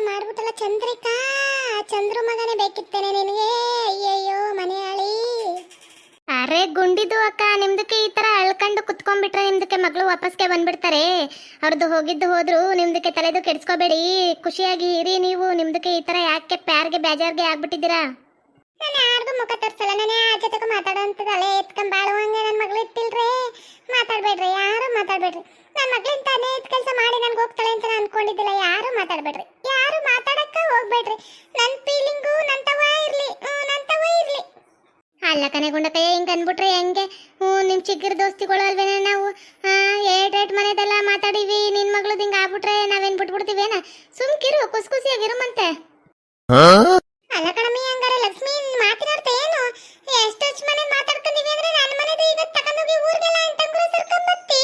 ಚಂದ್ರಿಕಾ? ಚಂದ್ರು ಮಗನೇ ಬೇಕಿತ್ತೇನೆ ನಿನಗೆ. ಅಯ್ಯಯ್ಯೋ ಮನೆ ಮನೆಯಾಳಿ. ಅರೆ ಗುಂಡಿದು ಅಕ್ಕ, ನಿಮ್ದಕ್ಕೆ ಈ ತರ ಅಳ್ಕೊಂಡು ಕುತ್ಕೊಂಡ್ಬಿಟ್ರೆ ನಿಮ್ದಕ್ಕೆ ಮಗಳು ವಾಪಸ್ಗೆ ಬಂದ್ಬಿಡ್ತಾರೆ. ಅವ್ರದ್ದು ಹೋಗಿದ್ದು ಹೋದ್ರು ನಿಮ್ದಕ್ಕೆ ತಲೆದು ಕೆಡ್ಸ್ಕೋಬೇಡಿ. ಖುಷಿಯಾಗಿ ಇರಿ ನೀವು, ನಿಮ್ದಕ್ಕೆ ಈ ತರ ಯಾಕೆ ಪ್ಯಾರ್ಗೆ ಬೇಜಾರ್ಗೆ ಆಗ್ಬಿಟ್ಟಿದ್ದೀರಾ? ಯಾರಿಗೂ ಮುಖ ತೋರ್ಸಲ್ಲ. ನಾನು ಯಾರ ಜೊತೆಗೂ ಮಾತಾಡೋಂಥದ್ದಲ್ಲ ಎತ್ಕೊಂಡ್ ಬಾಳುವಂಗೆ ನನ್ನ ಮಗಳು ಇಟ್ಟಿಲ್ರಿ? ಮಾತಾಡ್ಬೇಡ್ರಿ ಯಾರು ಮಾತಾಡ್ಬೇಡ್ರಿ. ನನ್ನ ಮಗಳಿಂದ ತಾನೇ ಎತ್ ಕೆಲಸ ಮಾಡಿ ನನ್ಗೆ ಹೋಗ್ತಾಳೆ ಅಂತ ಅನ್ಕೊಂಡಿದ್ದಿಲ್ಲ ಯಾರು ಮಾತಾಡ್ಬೇಡ್ರಿ. ಯಾರು ಮಾತಾಡಕ್ಕ ಹೋಗ್ಬೇಡ್ರಿ. ನನ್ನ ಫೀಲಿಂಗು ನನ್ನ ತವ ಇರ್ಲಿ. ಹ್ಮ್, ನನ್ ತವ ಇರ್ಲಿ. ಅಲ್ಲ ಕನೆ ಗುಂಡಕಯ್ಯ ಹಿಂಗೆ ಅಂದ್ಬಿಟ್ರೆ ಹೆಂಗೆ? ಹ್ಞೂ ನಿಮ್ ಚಿಗ್ಗಿರ ದೋಸ್ತಿಗಳು ಅಲ್ವೇನ ನಾವು? ಏಟ್ ಏಟ್ ಮನೆದೆಲ್ಲ ಮಾತಾಡಿವಿ. ನಿನ್ ಮಗಳದ್ ಹಿಂಗೆ ಆಗ್ಬಿಟ್ರೆ ನಾವೇನ್ ಬಿಟ್ಬಿಡ್ತೀವೇನ? ಸುಮ್ಕಿರು ಕುಸ್ ಖುಷಿಯಾಗಿರು ಮತ್ತೆ. ಅಲ್ಲ ಕಣಮ್ಮಿ, ಹಂಗಾರೆ ಲಕ್ಷ್ಮಿ, ಮಾತಿನರ್ಥ ಏನು? ಎಷ್ಟು ಎಷ್ಟೊಚ್ಚ ಮನೆ ಮಾತಾಡ್ಕೊಂಡಿವಿ ಅಂದ್ರೆ ನನ್ನ ಮನೆದು ಈಗ ತಗೊಂಡೋಗಿ ಊರಿಗೆಲ್ಲ ಅಂಟಂಗ್ರು ಸರ್ಕೊಂಬತ್ತಿ?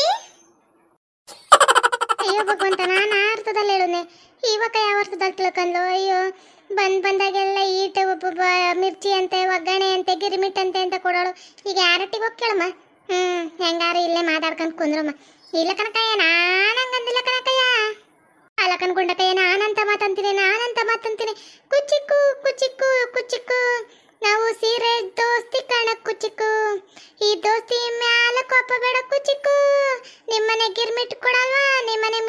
ಅಯ್ಯೋ ಭಗವಂತ, ನಾನು ಅರ್ಥದಲ್ಲಿ ಹೇಳುನೆ ಇವಾಗ ಯಾವ ಅರ್ಥದಲ್ಲಿ ತಿಳ್ಕೊಂಡು ಅಯ್ಯೋ, ಬಂದ್ ಬಂದಾಗೆಲ್ಲ ಈಟ ಒಬ್ಬೊಬ್ಬ ಮಿರ್ಚಿ ಅಂತೆ, ಒಗ್ಗರಣೆ ಅಂತೆ, ಗಿರಿಮಿಟ್ ಅಂತೆ ಅಂತ ಕೊಡೋಳು. ಈಗ ಯಾರಟ್ಟಿಗೆ ಹೋಗಿ ಕೇಳಮ್ಮ? ಹ್ಮ್, ಹೆಂಗಾರು ಇಲ್ಲೇ ಮಾತಾಡ್ಕೊಂಡು ಕುಂದ್ರಮ್ಮ. ಇಲ್ಲ ಕನಕಯ್ಯ ನಾನು ಹಂಗಂದಿಲ್ಲ ಕನಕಯ್ಯ ಅಲ್ಲ ಕನ್ಕೊಂಡಕಯ್ಯ ನಾನಂತ ಮಾತಂತೀನಿ ನಾನಂತ ಮಾತಂತೀನಿ. ಕುಚಿಕ್ಕು ಕುಚಿಕ್ಕು ಕುಚಿಕ್ಕು ನಾವು ಸೀರೆ ದೋಸ್ತಿ ಕಣ ಕುಚಿಕ್ಕು ಈ ದೋಸ್ತಿ ಮ್ಯಾಲ ಕೋಪ ಬೇಡ ನಿಮ್ಮನೆ ಗಿರ್ಮಿಟ್ ಕೊಡಲ್ವಾ? ನಿಮ್ಮನೆ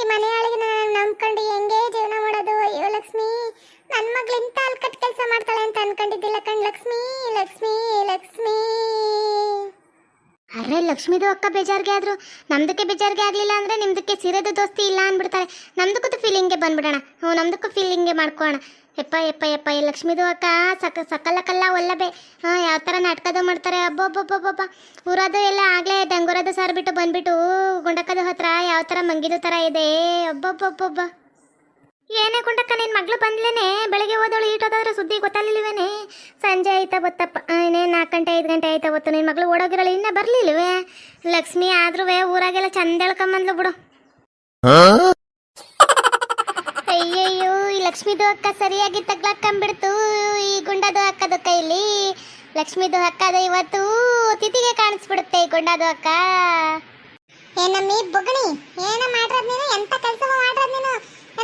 ಈ ಮನೆಯೊಳಗೆ ನಾನು ನಂಬ್ಕೊಂಡು ಹೆಂಗೆ ಜೀವನ ಮಾಡೋದು? ಅಯ್ಯೋ ಲಕ್ಷ್ಮಿ ನನ್ನ ಮಗಳು ಇಂತ ಅಲ್ಕಟ್ ಕೆಲಸ ಮಾಡ್ತಾಳೆ ಅಂತ ಅನ್ಕೊಂಡಿದ್ದಿಲ್ಲ ಕಣ್ ಲಕ್ಷ್ಮಿ ಲಕ್ಷ್ಮಿ ಲಕ್ಷ್ಮಿ. ಅರೆ ಲಕ್ಷ್ಮಿದು ಅಕ್ಕ ಬೇಜಾರಿಗೆ ಆದ್ರು. ನಮ್ದಕ್ಕೆ ಬೇಜಾರಿಗೆ ಆಗಲಿಲ್ಲ ಅಂದ್ರೆ ನಿಮ್ದಕ್ಕೆ ಸಿರದು ದೋಸ್ತಿ ಇಲ್ಲ ಅಂದ್ಬಿಡ್ತಾರೆ. ನಮ್ದಕ್ಕೂ ಫೀಲಿಂಗೇ ಬಂದ್ಬಿಡೋಣ. ಹ್ಞೂ, ನಮ್ದಕ್ಕೂ ಫೀಲಿಂಗೆ ಮಾಡ್ಕೋಣ ಎಪ್ಪ ಎಪ್ಪ ಎಪ್ಪ, ಈ ಲಕ್ಷ್ಮೀದು ಅಕ್ಕ ಸಕ, ಸಕಲ ಕಲ್ಲ ಒಲ್ಲಬೆ ಹಾಂ ಯಾವ ಥರ ನಾಟಕದ ಮಾಡ್ತಾರೆ. ಅಬ್ಬೊಬ್ಬೊಬ್ಬೊಬ್ಬ ಊರದು ಎಲ್ಲ ಆಗಲೇ ಡಂಗೂರದು ಸಾರು ಬಿಟ್ಟು ಬಂದ್ಬಿಟ್ಟು ಗುಂಡಕ್ಕದ ಹತ್ರ ಯಾವ ಥರ ಮಂಗಿದು ಥರ ಇದೆ. ಅಬ್ಬೊಬ್ಬೊಬ್ಬೊಬ್ಬ. ಏನೇ ಗುಂಡಕ್ಕ ನಿನ್ನ ಮಗಳು ಬಂದ್ಲೇನೆ? ಬೆಳಗ್ಗೆ ಹೋದವಳು ಈಟೋದಾದ್ರೆ ಸುದ್ದಿ ಗೊತ್ತಾಗ್ಲಿಲ್ವೇನೆ? ಸಂಜೆ ಆಯ್ತಾ ಬತ್ತಪ್ಪ ಇನ್ನೇನು ನಾಲ್ಕು ಗಂಟೆ, ಐದು ಗಂಟೆ ಆಯ್ತಾ ಗೊತ್ತು. ನಿನ್ನ ಮಗಳು ಓಡೋಗಿರಳು ಇನ್ನೂ ಬರಲಿಲ್ವೇ? ಲಕ್ಷ್ಮಿ ಆದ್ರೂ ಊರಾಗೆಲ್ಲ ಚಂದ ಹೇಳ್ಕೊಂಬಂದ್ಲು ಬಿಡು. ಅಯ್ಯಯ್ಯೋ, ಈ ಲಕ್ಷ್ಮಿದು ಅಕ್ಕ ಸರಿಯಾಗಿ ತಗ್ಲಾಕೊಂಡ್ಬಿಡ್ತು ಈ ಗುಂಡದು ಅಕ್ಕದ ಕೈಲಿ ಲಕ್ಷ್ಮಿದು ಅಕ್ಕದ ಇವತ್ತು ತಿಥಿಗೆ ಕಾಣಿಸ್ಬಿಡುತ್ತೆ ಈ ಗುಂಡದು ಅಕ್ಕ ಏನಮ್ಮಿ ಬುಗಣಿ ಏನ ಮಾಡ್ರದ್ ನೀನು? ಎಂತ ಕೆಲಸ ಮಾಡ್ರದ್ ನೀನು?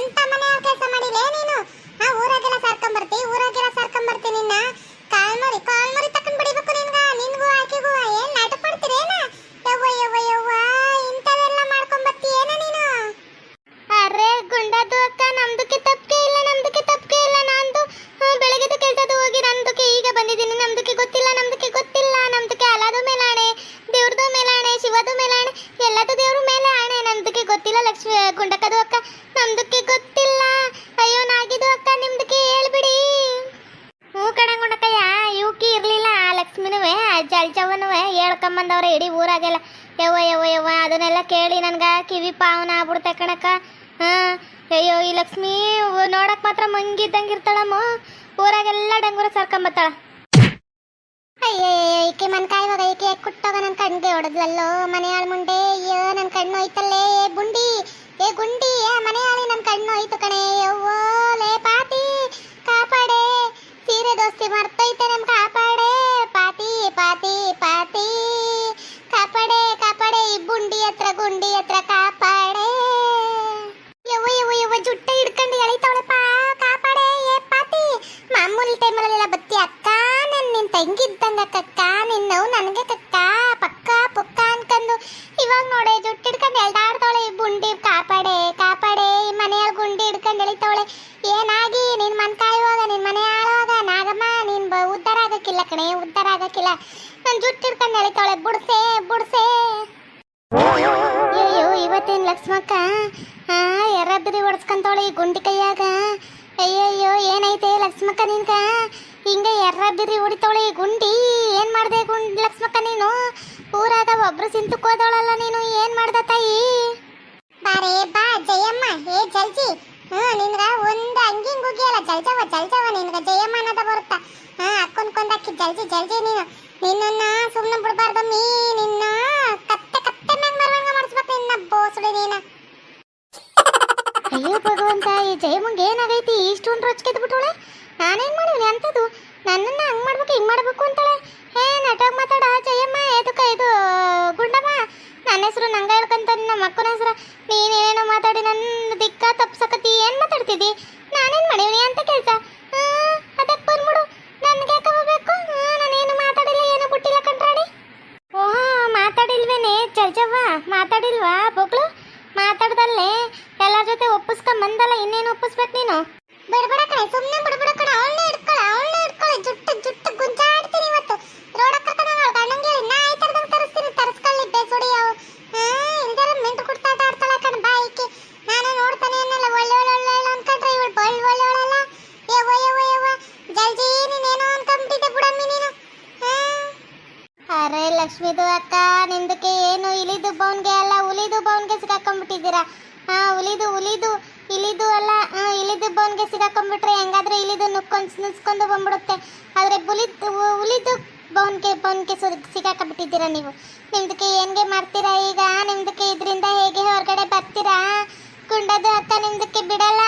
ಎಂತ ಮನೆಯ ಕೆಲಸ ಮಾಡಿಲ್ಲ ನೀನು? ಆ, ಊರಾಗೆಲ್ಲ ಸರ್ಕೊಂಬರ್ತಿ ಊರಾಗೆಲ್ಲ ಸರ್ಕೊಂಬರ್ತಿ ನಿನ್ನ? ಕಾಲ್ ಮರಿ ಕಾಲ್ ಬಿಡಬೇಕು ತಕೊಂಡ್ ಬಿಡಿಬೇಕು ನಿನ್ಗ. ನಿನ್ಗೂ ಆಕೆಗೂ ಏನ್ ನಾಟಕ ಮಾಡ್ತೀರೇನ? ಯವ್ವ ಯವ್ವ ಯವ್ವ ಇಂಥದೆಲ್ಲ ಮಾಡ್ಕೊಂಡ್ ಬರ್ತಿ ಏನ ನೀನು? ಅರೆ ಗುಂಡದ್ದು ಅಕ್ಕ ನಮ್ದಕ್ಕೆ ತಪ್ಪಿಗೆ ಇಲ್ಲ, ನಮ್ದಕ್ಕೆ ತಪ್ಪಿಗೆ ಇಲ್ಲ. ನಂದು ಬೆಳಗ್ಗೆದ ಕೆಲಸದ ಹೋಗಿ ನಮ್ದಕ್ಕೆ ಈಗ ಬಂದಿದ್ದೀನಿ. ನಮ್ದಕ್ಕೆ ಗೊತ್ತಿಲ್ಲ ನಮ್ದಕ್ಕೆ ಗೊತ್ತಿಲ್ಲ. ನಮ್ದಕ್ಕೆ ಅಲಾದು ಮೇಲಾಣೆ ದೇವ್ರದ್ದು ಮೇಲಾಣೆ, ಶಿವದು ಮೇಲಾಣೆ, ಎಲ್ಲದು ದೇವ್ರ ಮೇಲೆ ಆಣೆ. ನಮ್ದಕ್ಕೆ ಗೊತ್ತಿಲ್ಲ ಲಕ್ಷ್ಮಿ ಗುಂಡಕ್ಕದು ಅಕ್ಕ ಹೇಳ್ಕೊಂಬಂದವ್ರೆ ಇಡೀ ಊರಾಗೆಲ್ಲ, ಯವ್ವ ಯವ್ವ ಯವ್ವ, ಅದನ್ನೆಲ್ಲ ಕೇಳಿ ನನ್ಗ ಕಿವಿ ಪಾವನ ಆಗ್ಬಿಡ್ತೆ ಕಣಕ್ಕ. ಹಾ, ಅಯ್ಯೋ, ಈ ಲಕ್ಷ್ಮಿ ನೋಡಕ್ ಮಾತ್ರ ಮಂಗಿದ್ದಂಗೆ ಇರ್ತಾಳಮ್ಮ ಊರಾಗೆಲ್ಲ ಡಂಗೂರ ಸರ್ಕೊಂಬತ್ತಾಳ. ಅಯ್ಯೋ ಈಕೆ ಮನ್ಕಾಯಿ ಕಾಯ್ವಾಗ ಈಕೆ ಕುಟ್ಟೋಗ ನನ್ನ ಕಣ್ಗೆ ಹೊಡೆದ್ಲಲ್ಲೋ, ಮನೆಯಾಳ ಮುಂಡೆ. ಅಯ್ಯೋ ನನ್ನ ಕಣ್ಣು ಹೋಯ್ತಲ್ಲೇ, ಏ ಬುಂಡಿ ಏ ಗುಂಡಿ, ಏ ಮನೆಯಾಳಿ ನನ್ನ ಕಣ್ಣು. ನಿನ್ ಕಕ್ಕ ನಿನ್ನವು ನನಗೆ ಕಕ್ಕ ಪಕ್ಕ ಪುಕ್ಕ ಅನ್ಕಂದು. ಇವಾಗ ನೋಡೆ ಜುಟ್ಟು ಹಿಡ್ಕೊಂಡು ಎಲ್ದಾಡ್ತಾಳೆ ಈ ಬುಂಡಿ ಕಾಪಾಡೆ ಕಾಪಾಡೆ, ಈ ಮನೆಯ ಗುಂಡಿ ಹಿಡ್ಕೊಂಡು ಎಳಿತಾವಳೆ. ಏನಾಗಿ? ನಿನ್ ಮನ್ ಕಾಯುವಾಗ ನಿನ್ನ ಮನೆ ಆಳುವಾಗ ನಾಗಮ್ಮ, ನೀನ್ ಬ- ಉದ್ಧಾರ ಆಗಕ್ಕಿಲ್ಲ ಕಣೆ ಉದ್ಧಾರ ಆಗಕ್ಕಿಲ್ಲ. ನಾನು ಜುಟ್ಟು ಹಿಡ್ಕೊಂಡು ಎಳಿತಾವಳೆ, ಬುಡ್ಸೆ ಬುಡ್ಸೆ. ಅಯ್ಯೋ ಇವತ್ತೇನು ಲಕ್ಷ್ಮಕ್ಕ? ಹಾ ಎರ್ರಬ್ಬಿರಿ ಹೊಡ್ಸ್ಕೊಂತವಳೆ ಈ ಗುಂಡಿ ಕೈಯಾಗ. ಅಯ್ಯಯ್ಯೋ ಏನೈತೆ ಲಕ್ಷ್ಮಕ್ಕ ನಿನ್ಗ? ಹಿಂಗ ಎರ್ರ ಬಿರಿ ಈ ಗುಂಡಿ. ಏನು ಮಾಡ್ದೆ ಗುಂಡ್ ಲಕ್ಷ್ಮಕ್ಕ ನೀನು? ಊರಾಗ ಒಬ್ರು ಸಿಂತುಕೋದವಳಲ್ಲ ನೀನು. ಏನು ಮಾಡ್ದ ತಾಯಿ? ಬಾರೇ ಬಾ ಜಯಮ್ಮ. ಏ ಜಲ್ಜಿ. ಹಾ ನಿನ್ಗ ಒಂದ್ ಅಂಗಿ ಗುಗಿಯಲ್ಲ ಜಲ್ಜವ ಜಲ್ಜವ ನಿನ್ಗ. ಜಯಮ್ಮ ಅನ್ನೋದ ಬರುತ್ತ? ಹಾ ಅಕ್ಕನ್ ಕೊಂದಾಕಿ. ಜಲ್ಜಿ ಜಲ್ಜಿ ನೀನು. ನಿನ್ನನ್ನ ಸುಮ್ನೆ ಬಿಡಬಾರ್ದಮ್ಮಿ. ನಿನ್ನ ಕತ್ತೆ ಕತ್ತೆ ಮ್ಯಾಗ ಮರವಂಗ ಮಾಡಿಸ್ಬೇಕು ನಿನ್ನ ಬೋಸುಡಿ ನೀನ. ಅಯ್ಯೋ ಭಗವಂತ ಈ ಜಯಮ್ಮಂಗೆ ಏನಾಗೈತಿ? ಇಷ್ಟೊಂದು ರೊಚ್ಕೆದ್ ಬಿಟ್ಟವಳೆ ನಾನೇನ್ ಮಾಡಿವ್ನಿ ಅಂತದು ನನ್ನನ್ನ ಹಂಗ್ ಮಾಡ್ಬೇಕು, ಹಿಂಗ್ ಮಾಡ್ಬೇಕು ಅಂತಾಳೆ. ಹೇ, ನಟವಾಗಿ ಮಾತಾಡ, ಜಯಮ್ಮ, ಎದಕ್ಕ ಇದು, ಗುಂಡಮ್ಮ? ನನ್ನ ಹೆಸರು ನಂಗ ಹೇಳ್ಕಂತ ನಮ್ಮ ಅಕ್ಕನ ಹೆಸರು. ನೀನೇನೇನೋ ಮಾತಾಡಿ, ನನ್ನ ದಿಕ್ಕ ತಪ್ಸಕತಿ ಏನು ಮಾತಾಡ್ತಿದ್ದಿ? ನಾನೇನ್ ಮಾಡಿವ್ನಿ ಅಂತ ಕೆಲಸ ಅದಕ್ಕೆ ಬಂದ್ಬಿಡು. ನನ್ಗೆ ಹೋಗ್ಬೇಕು? ನಾನೇನು ಮಾತಾಡಿಲ್ಲ, ಏನು ಬಿಟ್ಟಿಲ್ಲ ಕಂಟ್ರಾಡಿ ಓಹ್, ಮಾತಾಡಿಲ್ವೇನೆ? ಜಲ್ಜವ್ವ ಮಾತಾಡಿಲ್ವಾ, ಬೊಗ್ಳು? ಮಾತಾಡ್ದಲ್ಲೇ? ಎಲ್ಲರ ಜೊತೆ ಒಪ್ಪಿಸ್ಕೊಂಬಂದಲ್ಲ ಇನ್ನೇನು ಒಪ್ಪಿಸ್ಬೇಕು ನೀನು? ಬಿಡ್ಬಿಡ ಕಣೆ ಸುಮ್ಮನೆ ಬಿಡ್ಬಿಡ ಕಣೆ. ಅವಳನ್ನೇ ಇಟ್ಕೊಳ ಅವಳನ್ನೇ ಇಟ್ಕೊಳ್ಳಿ ಜುಟ್ಟು ಜುಟ್ಟು ಗುಂಜಾಡ್ತೀನಿ ಇವತ್ತು. ರೋಡ ಕರ್ಕೊಂಡು ಅವಳು ಗಂಡಂಗೆ ಹೇಳಿ, ನಾ ಈ ಥರದಂಗೆ ತರಿಸ್ತೀನಿ ತರಿಸ್ಕೊಳ್ಳಿ ಬೇಸುಡಿ ಅವು. ಇಲ್ದಾರ ಮೆಂಟು ಕುಡ್ತಾ ಆಡ್ತಾಳೆ ಕಣ್ ಬಾಯಿಕೆ ನಾನು ನೋಡ್ತಾನೆ ಅನ್ನಲ್ಲ, ಒಳ್ಳೆ ಒಳ್ಳೆ ಒಳ್ಳೆ ಒಳ್ಳೆ ಅನ್ಕೊಂಡ್ರೆ ಇವಳು ಬಳ್ಳ ಒಳ್ಳೆ ಒಳ್ಳೆಲ್ಲ ಯವ್ವ ಯವ್ವ ಯವ್ವ. ಜಲ್ಜಿ ನೀನೇನೋ ಅನ್ಕೊಂಬಿಟ್ಟಿದ್ದೆ ಬಿಡಮ್ಮಿ ನೀನು. ಅರೆ ಲಕ್ಷ್ಮಿದು ಅಕ್ಕ, ನಿಂದಕ್ಕೆ ಏನು ಇಲಿದು ಬೌನ್ಗೆ ಅಲ್ಲ ಉಲಿದು ಬೌನ್ಗೆ ಸಿಗಾಕೊಂಡ್ಬಿಟ್ಟಿದ್ದೀರಾ ಹಾ ಉಲಿದು ಉಲಿದು ಇಲಿದು ಅಲ್ಲ ಇಲ್ಲಿದು ಇಲಿದು ಬೌನ್ಗೆ ಸಿಗಾಕೊಂಡ್ಬಿಟ್ರೆ ಹೆಂಗಾದ್ರೆ ಇಲಿದು ನುಕ್ಕೊಂಡು ನುಸ್ಕೊಂಡು ಬಂದ್ಬಿಡುತ್ತೆ. ಆದ್ರೆ ಬುಲಿದು ಹುಲಿದು ಬೋನ್ಗೆ ಬೋನ್ಗೆ ಸಿಗಾಕೊಂಡ್ಬಿಟ್ಟಿದ್ದೀರಾ ನೀವು? ನಿಮ್ದಕ್ಕೆ ಏನ್ಗೆ ಮಾಡ್ತೀರಾ ಈಗ? ನಿಮ್ದಕ್ಕೆ ಇದರಿಂದ ಹೇಗೆ ಹೊರಗಡೆ ಬರ್ತೀರಾ? ಕುಂಡದು ಅಕ್ಕ ನಿಮ್ದಕ್ಕೆ ಬಿಡಲ್ಲ.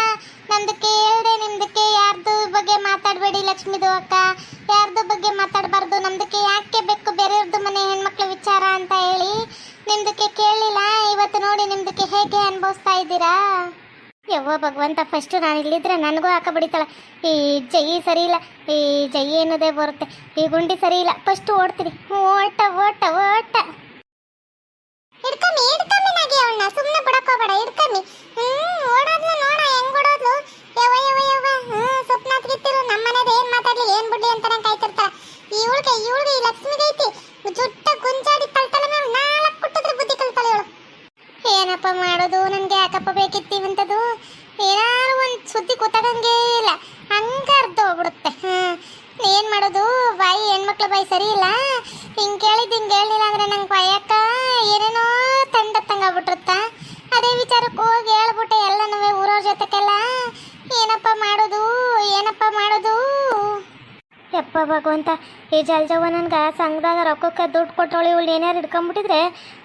ನಮ್ದಕ್ಕೆ ಹೇಳ್ದೆ, ನಿಮ್ದಕ್ಕೆ ಯಾರ್ದು ಬಗ್ಗೆ ಮಾತಾಡಬೇಡಿ ಲಕ್ಷ್ಮಿದು ಅಕ್ಕ. ಯಾರ್ದು ಬಗ್ಗೆ ಮಾತಾಡಬಾರ್ದು? ನಮ್ದಕ್ಕೆ ಯಾಕೆ ಬೇಕು ಬೇರೆಯವ್ರದ್ದು ಮನೆ ಹೆಣ್ಮಕ್ಳ ವಿಚಾರ ಅಂತ ಹೇಳಿ ನಿಮ್ದಕ್ಕೆ ಕೇಳಿಲ್ಲ. ಇವತ್ತು ನೋಡಿ ನಿಮ್ದಕ್ಕೆ ಹೇಗೆ ಅನುಭವಿಸ್ತಾ ಇದ್ದೀರಾ? ಯವ್ವ ಭಗವಂತ ಫಸ್ಟ್ ನಾನು ಇಲ್ಲಿದ್ರೆ ನನಗೂ ಹಾಕ ಬಡಿತಾಳೆ ಈ ಜೈ ಸರಿ ಇಲ್ಲ ಈ ಜೈ ಅನ್ನೋದೇ ಬರುತ್ತೆ. ಈ ಗುಂಡಿ ಸರಿ ಇಲ್ಲ ಫಸ್ಟ್ ಓಡ್ತೀನಿ. ಓಟ ಓಟ ಓಟ. ಏನಪ್ಪ ಮಾಡೋದು? ನನಗೆ ಯಾಕಪ್ಪ ಬೇಕಿತ್ತು ಏನಾದ್ರು ಒಂದು ಸುದ್ದಿ ಕೂತಾಗಂಗೆ ಇಲ್ಲ. ಹಂಗ ಅರ್ಧ ಹೋಗ್ಬಿಡುತ್ತೆ. ಹ್ಞೂ ಏನು ಮಾಡೋದು? ಬಾಯಿ ಹೆಣ್ಮಕ್ಳು ಬಾಯಿ ಸರಿ ಇಲ್ಲ. ಹಿಂಗೆ ಕೇಳಿದ್ದು ಹಿಂಗೆ ಹೇಳಿಲ್ಲ ಅಂದ್ರೆ ನಂಗೆ ಬಾಯಕ್ಕ ಏನೇನೋ ತಂಡತ್ತಂಗಾಗ್ಬಿಟ್ಟಿರುತ್ತ ಅದೇ ವಿಚಾರಕ್ಕೆ ಹೋಗಿ ಹೇಳ್ಬಿಟ್ಟೆ ಯಪ್ಪ ಭಗವಂತ, ಈ ಜಲ್ಜವ್ವ ನನ್ಗೆ ಸಂಘದಾಗ ರೊಕ್ಕಕ್ಕೆ ದುಡ್ಡು ಕೊಟ್ಟವಳು, ಇವಳು ಏನಾರು ಹಿಡ್ಕೊಂಬಿಟ್ಟಿದ್ರೆ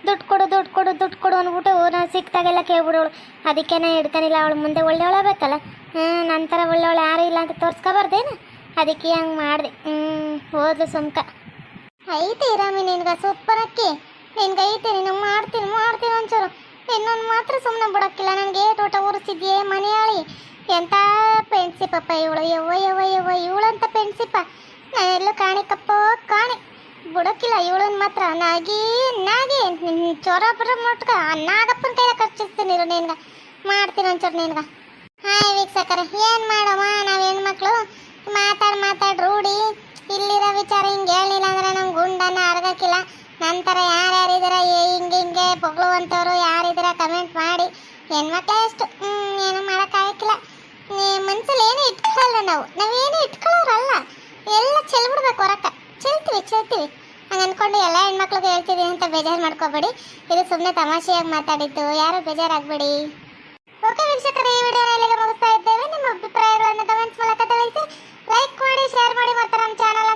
ದುಡ್ಡು ಕೊಡು ದುಡ್ಡು ಕೊಡು ದುಡ್ಡು ಕೊಡು ಅಂದ್ಬಿಟ್ಟು ನಾನು ಸಿಕ್ತಾಗೆಲ್ಲ ಕೇಳ್ಬಿಡೋಳು. ಅದಕ್ಕೆ ನಾ ಹಿಡ್ಕನಿಲ್ಲ, ಅವಳು ಮುಂದೆ ಒಳ್ಳೆಯವಳ ಬೇಕಲ್ಲ? ಹ್ಞೂ ನಂತರ ಒಳ್ಳೆಯವಳು ಯಾರು ಇಲ್ಲ ಅಂತ ತೋರ್ಸ್ಕೊಬಾರ್ದೇನು? ಅದಕ್ಕೆ ಹಂಗೆ ಮಾಡಿದೆ. ಹ್ಞೂ ಹೋದ್ಲು ಸುಮ್ಕ. ಐತೆ ರಾಮಿ ನಿನ್ಗೆ ಸೂಪರ್ ಅಕ್ಕಿ ನಿನ್ಗೆ ಐತೆ ನೀನು ಮಾಡ್ತೀನಿ ಮಾಡ್ತೀನಿ ಒಂಚೂರು. ಇನ್ನೊಂದು ಮಾತ್ರ ಸುಮ್ಮನೆ ಬಿಡೋಕ್ಕಿಲ್ಲ. ನನಗೆ ತೋಟ ಮನೆ ಮನೆಯಾಳಿ. ಎಂಥ ಪೆಣ್ಸಿಪಪ್ಪ ಇವಳು? ಯವ್ವ ಯವ್ವ ಯವ್ವ ಇವಳಂತ ಪೆನ್ಸಿಪ್ಪ ನಾನೆಲ್ಲೂ ಕಾಣಿಕಪ್ಪ ಕಾಣಿ. ಬಿಡಕ್ಕಿಲ್ಲ ಇವಳನ್ನ ಮಾತ್ರ. ನಾಗಿ ನಾಗಿ. ನಿನ್ ಚೋರ ಬರ ಮುಟ್ಕ ನಾಗಪ್ಪನ ಕೈಲ ಖರ್ಚಿಸ್ತೀನಿ ಇರು ನಿನ್ಗ. ಮಾಡ್ತೀನಿ ಒಂಚೂರು ನಿನ್ಗ. ಹಾಯ್ ವೀಕ್ಷಕರೇ ಏನು ಮಾಡಮ್ಮ? ನಾವು ಹೆಣ್ಮಕ್ಳು ಮಾತಾಡಿ ಮಾತಾಡಿ ರೂಢಿ. ಇಲ್ಲಿರೋ ವಿಚಾರ ಹಿಂಗೆ ಹೇಳಿಲ್ಲ ಅಂದ್ರೆ ನಮ್ಮ ಗುಂಡನ್ನ ಅರ್ಗಕ್ಕಿಲ್ಲ. ನಂತರ ಯಾರ್ಯಾರಿದ್ದೀರ ಹಿಂಗೆ ಹಿಂಗೆ ಹೊಗಳುವಂಥವ್ರು ಯಾರಿದ್ದೀರ ಕಮೆಂಟ್ ಮಾಡಿ. ಹೆಣ್ಮಕ್ಳೇ ಹ್ಮ್, ಏನು ಮಾಡೋಕ್ಕಾಗಕ್ಕಿಲ್ಲ ಮನ್ಸಲ್ಲಿ ಏನೇ ಇಟ್ಕೊಳ್ಳಲ್ಲ ನಾವು. ನಾವೇನು ಇಟ್ಕೊಳ್ಳೋರಲ್ಲ ಎಲ್ಲ ಚೆಲ್ಬಿಡ್ಬೇಕು ಹೊರಕ ಚೆಲ್ತೀವಿ ಚೆಲ್ತೀವಿ. ಹಂಗೆ ಅಂದ್ಕೊಂಡು ಎಲ್ಲ ಹೆಣ್ಮಕ್ಳಿಗೆ ಹೇಳ್ತಿದ್ದೀನಿ ಅಂತ ಬೇಜಾರು ಮಾಡ್ಕೋಬೇಡಿ. ಇದು ಸುಮ್ಮನೆ ತಮಾಷೆಯಾಗಿ ಮಾತಾಡಿದ್ದು. ಯಾರು ಬೇಜಾರಾಗಬೇಡಿ. ಓಕೆ ವೀಕ್ಷಕರು, ಈ ವಿಡಿಯೋನ ಇಲ್ಲಿಗೆ ಮುಗಿಸ್ತಾ ಇದ್ದೇವೆ. ನಿಮ್ಮ ಅಭಿಪ್ರಾಯಗಳನ್ನು ಕಮೆಂಟ್ಸ್ ಮೂಲಕ ತಿಳಿಸಿ. ಲೈಕ್ ಮಾಡಿ ಶೇರ್ ಮಾಡಿ, ಮತ್ತು ನಮ್ಮ ಚಾನಲ್